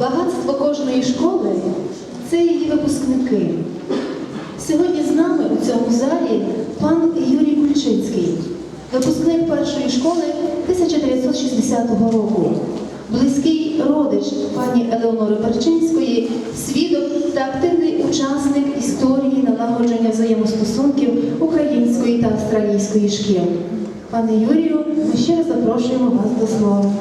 Багатство кожної школи це її випускники. Сьогодні з нами у цьому залі пан Юрій Кульчицький, випускник першої школи 1960 року, близький родич пані Елеонори Перчинської, свідок та активний учасник історії налагодження взаємостосунків української та австралійської шкіл. Пане Юрію, ми ще раз запрошуємо вас до слова.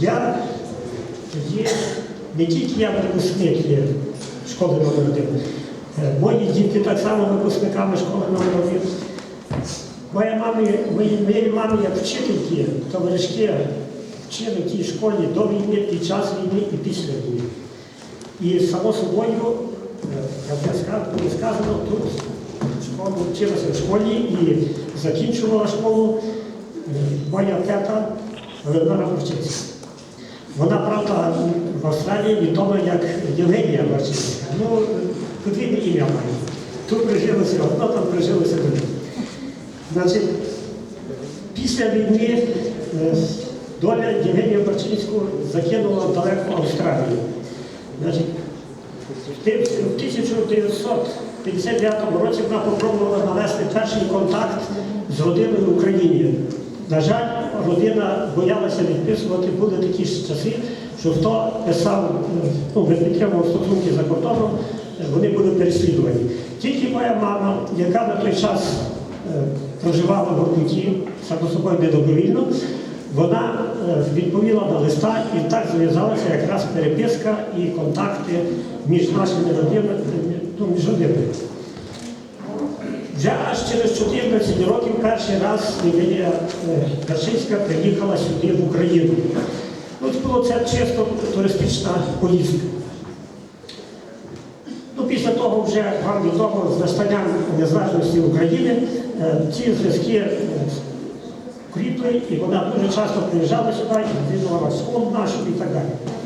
Я є, не тільки я випускник є школи номер 1 Е, мої діти так само випускниками школи номер 1 Моя мама, мої, моєї мами як вчительки, товаришки вчили в тій школі до війни, під час війни і після війни. І само собою, е, як було сказано, тут школу вчилася в школі і закінчувала школу моя тета Леонора Горчинська. Вона, правда, в Австралії відома як Євгенія Горчинська. Ну, подвійне ім'я має. Тут прижилося одно, там прижилося друге. Значить, після війни е, доля Євгенія Барчинського закинула далеко Австралію. Значить, в ти- в 1959 році вона спробувала навести перший контакт з родиною в Україні. На жаль, родина боялася відписувати, були такі ж часи, що хто писав, е, ну, підтримував стосунки за кордоном, е, вони були переслідувані. Тільки моя мама, яка на той час е, проживала в Воркуті, само собою недобровільно, вона е, відповіла на листа і так зав'язалася якраз переписка і контакти між нашими родинами, ну, між родинами. Вже аж через 14 років перший раз Євгенія е, приїхала сюди в Україну. Ну, це було це чисто туристична поїздка. Ну, після того вже вам відомо з настанням незалежності України е, ці зв'язки е, кріпли, і вона дуже часто приїжджала сюди, відвідувала школу нашу і так далі.